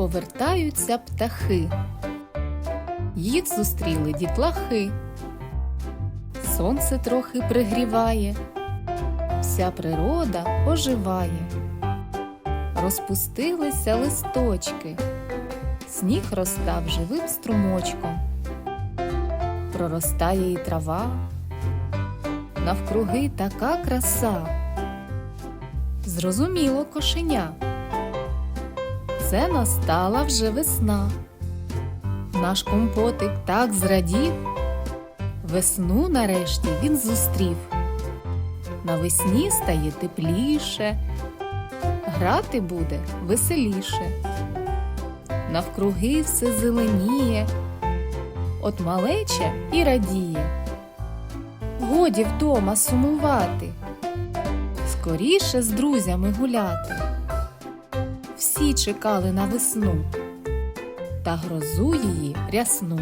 повертаються птахи. Їх зустріли дітлахи. Сонце трохи пригріває, вся природа оживає. Розпустилися листочки, сніг розстав живим струмочком. Проростає і трава, навкруги така краса. Зрозуміло кошеня. Це настала вже весна. Наш компотик так зрадів. Весну нарешті він зустрів. Навесні стає тепліше, грати буде веселіше. Навкруги все зеленіє, от малеча і радіє. Годі вдома сумувати, скоріше з друзями гуляти. Всі чекали на весну та грозу її рясну.